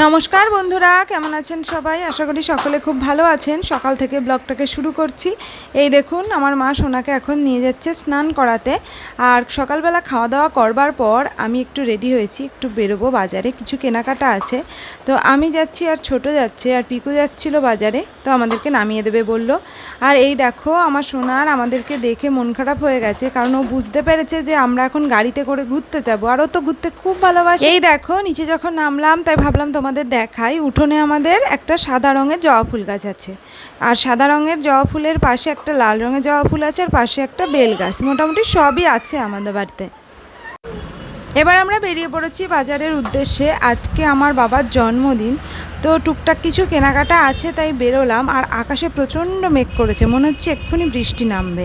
নমস্কার বন্ধুরা কেমন আছেন সবাই? আশা করি সকলে খুব ভালো আছেন। সকাল থেকে ব্লগটাকে শুরু করছি। এই দেখুন আমার মা সোনাকে এখন নিয়ে যাচ্ছে স্নান করাতে। আর সকালবেলা খাওয়া দাওয়া করবার পর আমি একটু রেডি হয়েছি একটু বেরোবো বাজারে। কিছু কেনাকাটা আছে। তো আমি যাচ্ছি আর ছোট যাচ্ছে আর পিকু যাচ্ছিল বাজারে। তো আমাদেরকে নামিয়ে দেবে বলল। আর এই দেখো আমার সোনার আমাদেরকে দেখে মন খারাপ হয়ে গেছে। কারণ ও বুঝতে পেরেছে যে আমরা এখন গাড়িতে করে ঘুরতে যাব। আর ও তো ঘুরতে খুব ভালোবাসে। এই দেখো নিচে যখন নামলাম তাই ভাবলাম তোমাদের দেখাই, উঠোনে আমাদের একটা সাদা রঙের জবা ফুল গাছ আছে। আর সাদা রঙের জবা ফুলের পাশে একটা লাল রঙের জবা ফুল আছে, আর পাশে একটা বেল গাছ। মোটামুটি সবই আছে আমাদের বাড়িতে। এবার আমরা বেরিয়ে পড়েছি বাজারের উদ্দেশ্যে। আজকে আমার বাবার জন্মদিন, তো টুকটাক কিছু কেনাকাটা আছে তাই বেরোলাম আর আকাশে প্রচণ্ড মেঘ করেছে, মনে হচ্ছে এক্ষুনি বৃষ্টি নামবে।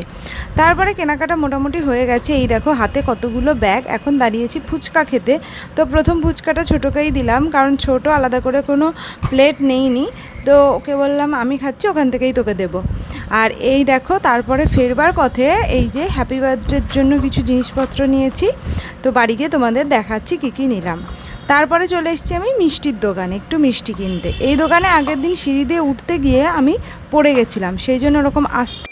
তারপরে কেনাকাটা মোটামুটি হয়ে গেছে। এই দেখো, হাতে কতগুলো ব্যাগ, এখন দাঁড়িয়েছি ফুচকা খেতে। তো প্রথম ফুচকাটা ছোটোকেই দিলাম, কারণ ছোট আলাদা করে কোনো প্লেট নেইনি। তো ওকে বললাম, আমি খাচ্ছি, ওখান থেকেই তোকে দেবো। আর এই দেখো, তারপরে ফেরবার পথে এই যে হ্যাপি বার্থডের জন্য কিছু জিনিসপত্র নিয়েছি। তো বাড়ি গিয়ে তোমাদের দেখাচ্ছি কী কী নিলাম। তারপরে চলে এসেছি আমি মিষ্টির দোকানে একটু মিষ্টি কিনতে। এই দোকানে আগের দিন সিঁড়ি দিয়ে উঠতে গিয়ে আমি পড়ে গেছিলাম, সেই জন্য ওরকম আসতে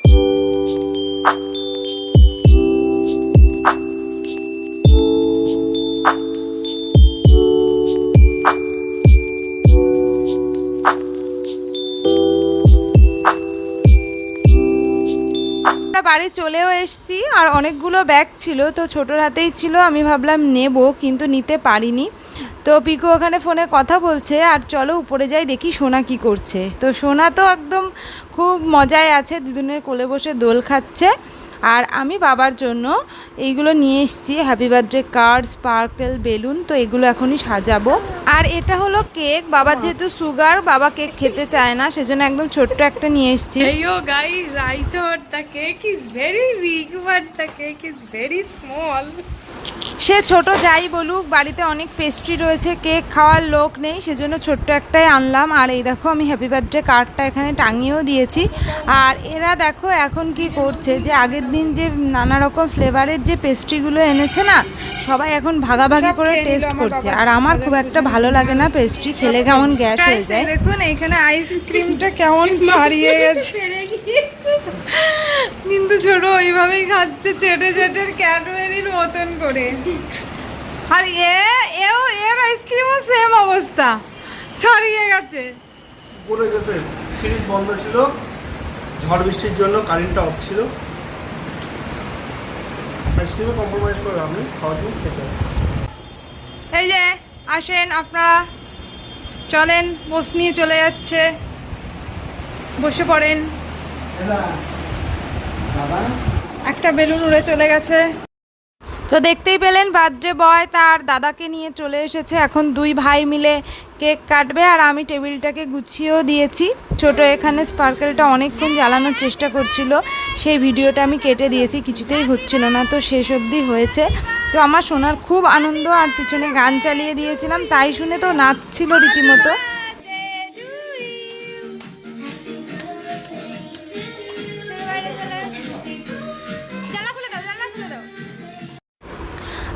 বাড়ি চলেও এসেছি আর অনেকগুলো ব্যাগ ছিল, তো ছোটোর হাতেই ছিল, আমি ভাবলাম নেব, কিন্তু নিতে পারিনি। তো পিকু ওখানে ফোনে কথা বলছে, আর চলো উপরে যাই, দেখি সোনা কি করছে। তো সোনা তো একদম খুব মজায় আছে দুদিনের কোলে বসে দোল খাচ্ছে। আর আমি বাবার জন্য এইগুলো নিয়ে এসেছি happy birthday card sparkle balloon তো এগুলো এখনই সাজাবো। আর এটা হলো কেক বাবা যেহেতু সুগার বাবা কেক খেতে চায় না সেজন্য একদম ছোট্ট একটা নিয়ে এসেছি। Guys the cake is very big but the cake is very small. সে ছোট যাই বলুক বাড়িতে অনেক পেস্ট্রি রয়েছে কেক খাওয়ার লোক নেই সেজন্য ছোট্ট একটাই আনলাম। আর এই দেখো আমি হ্যাপি বার্থডে কার্ডটা এখানে টাঙিয়েও দিয়েছি। আর এরা দেখো এখন কি করছে যে আগের দিন যে নানা রকম ফ্লেভারের যে পেস্ট্রিগুলো এনেছে না সবাই এখন ভাগাভাগি করে টেস্ট করছে। আর আমার খুব একটা ভালো লাগে না পেস্ট্রি খেলে কেমন গ্যাস হয়ে যায়। দেখুন এখানে আইসক্রিমটা কেমন ছাড়িয়ে গেছে। কিন্তু ছোট ওইভাবেই খাচ্ছে চেটে চেটের ক্যাডবেরির মতন করে। আর এ এও এর আইসক্রিমও সেম অবস্থা। ছড়িয়ে গেছে। পড়ে গেছে ফ্রিজ বন্ধ ছিল ঝড় বৃষ্টির জন্য কারেন্টটা অফ ছিল। আইসক্রিমে কম্প্রোমাইজ করে আপনি খাওয়ার জিনিস খেতে এই যে আসেন আপনারা। চলেন বস নিয়ে চলে যাচ্ছে। বসে পড়েন। একটা বেলুন উড়ে চলে গেছে। তো দেখতেই পেলেন বার্থডে বয় তার দাদাকে নিয়ে চলে এসেছে। এখন দুই ভাই মিলে কেক কাটবে আর আমি টেবিলটাকে গুছিয়েও দিয়েছি। ছোট এখানে স্পার্কেলটা অনেকক্ষণ জ্বালানোর চেষ্টা করছিল। সেই ভিডিওটা আমি কেটে দিয়েছি, কিছুতেই হচ্ছিল না। তো শেষ অবধি হয়েছে। তো আমার শোনার খুব আনন্দ আর পিছনে গান চালিয়ে দিয়েছিলাম। তাই শুনে তো নাচছিল রীতিমতো।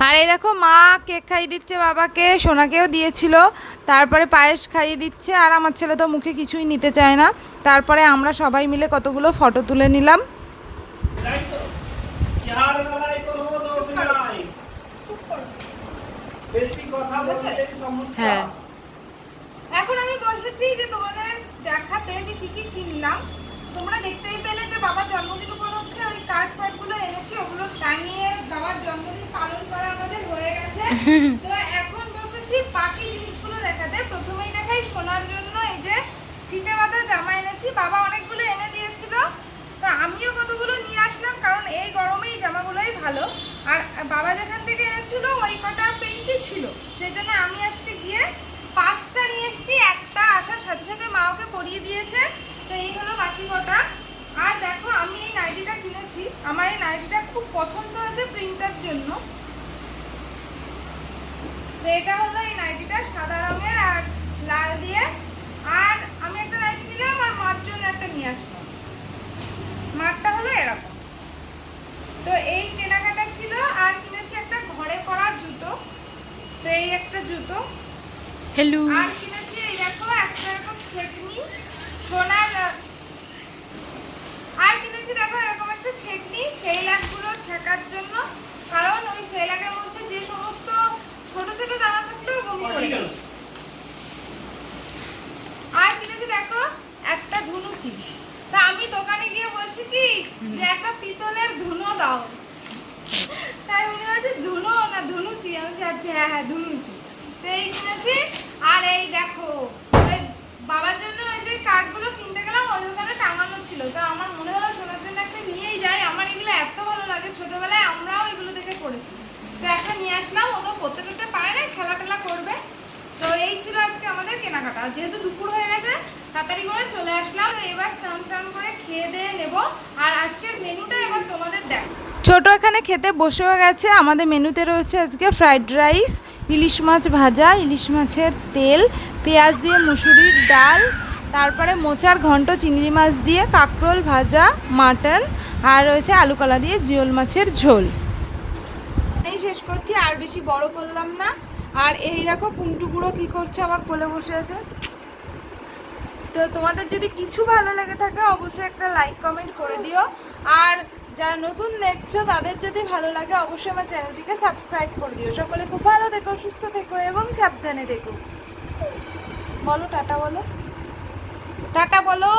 আর এই দেখো মা কেক খাইয়ে দিচ্ছে বাবাকে সোনাকেও দিয়েছিল। তারপরে পায়েস খাইয়ে দিচ্ছে আর আমার ছেলে তো মুখে কিছুই নিতে চায় না। তারপরে আমরা সবাই মিলে কতগুলো ফটো তুলে নিলাম। হ্যাঁ। এখন আমি বলতেছি যে তোমাদের দেখাতে যে কি কি কিনলাম তোমরা দেখতেই পেলে যে বাবার জন্মদিন উপলক্ষে ওই কার্ড ফার্ডগুলো এনেছি ওগুলো টাঙিয়ে বাবার জন্মদিন পালন করা আমাদের হয়ে গেছে তো এখন বসেছি বাকি জিনিসগুলো দেখাতে। প্রথমেই দেখাই সোনার জন্য এই যে ফিতে বাঁধা জামা এনেছি। বাবা অনেকগুলো এনে দিয়েছিল। তো আমিও কতগুলো নিয়ে আসলাম, কারণ এই গরমে এই জামাগুলোই ভালো। আর বাবা যেখান থেকে এনেছিল, ওই কটা প্রিন্টই ছিল। সেই জন্য আমি আজকে গিয়ে পাঁচটা নিয়ে এসেছি। একটা আসার সাথে সাথে মা ওকে পরিয়ে দিয়েছে। তো এই হলো বাকি কটা। আর দেখো, আমি এই নাইটিটা কিনেছি। আমার এই নাইটিটা খুব পছন্দ হয়েছে প্রিন্টার জন্য। এটা হলো এই নাইটিটা সাদা রঙের আর লাল দিয়ে। আর আমি একটা নাইটি নিলাম আর মার জন্য একটা নিয়ে আসলাম। মারটা হলো এরকম। তো এই কেনাকাটা ছিল আর কিনেছি একটা ঘরে পরা জুতো। তো এই একটা জুতো। হ্যালো। আর কিনেছি এই দেখো একটা এরকম ছেকনি সোনার আর কিনেছি দেখো এরকম একটা ছেকনি সেইলাকগুলো ছেকার জন্য। কারণ ওই সেইলাকের মধ্যে যে সমস্ত ছোট ছোট দানা থাকলেও বমি করে দেয়। আর কিনেছি দেখো একটা ধুনুচি তা আমি দোকানে গিয়ে বলছি কি যে একটা পিতলের ধুনো দাও তাই উনি বলছে ধুনো না আমি আচ্ছা হ্যাঁ হ্যাঁ ধুনুচি তো এই কিনেছি, আর এই দেখো, ওই বাবার জন্য ওই যে কাঠগুলো কিনতে গেলাম, ওই দোকানে টাঙানো ছিল। তো আমার মনে হলো শোনার জন্য একটা নিয়েই যাই। আমার এগুলো এত ভালো লাগে, ছোটবেলায় আমরাও এগুলো দেখে পড়েছি। তো একটা নিয়ে আসলাম, ও তো পড়তে টরতে পারে না খেলা টেলা করবে। তো এই ছিল আজকে আমাদের কেনাকাটা। যেহেতু দুপুর হয়ে গেছে, তাড়াতাড়ি করে চলে আসলাম। তো এবার স্নান টান করে খেয়ে দিয়ে নেব। আর আজকের মেনুটা এবার তোমাদের দেখ ছোট এখানে খেতে বসেও গেছে। আমাদের মেনুতে রয়েছে আজকে ফ্রাইড রাইস ইলিশ মাছ ভাজা, ইলিশ মাছের তেল, পেঁয়াজ দিয়ে মুসুরির ডাল, তারপরে মোচার ঘন্ট, চিংড়ি মাছ দিয়ে কাঁকরোল ভাজা, মাটন, আর রয়েছে আলু কলা দিয়ে জিওল মাছের ঝোল। এই শেষ করছি, আর বেশি বড় করলাম না। আর এই দেখো পুন্টু বুড়ো কি করছে আমার কোলে বসে আছে। তো তোমাদের যদি কিছু ভালো লেগে থাকে, অবশ্যই একটা লাইক কমেন্ট করে দিও। আর যারা নতুন দেখছ, তাদের যদি ভালো লাগে, অবশ্যই আমার চ্যানেলটিকে সাবস্ক্রাইব করে দিও। সকলে খুব ভালো থেকো, সুস্থ থেকো এবং সাবধানে থেকো। বলো, টাটা বলো। টাটা বলো।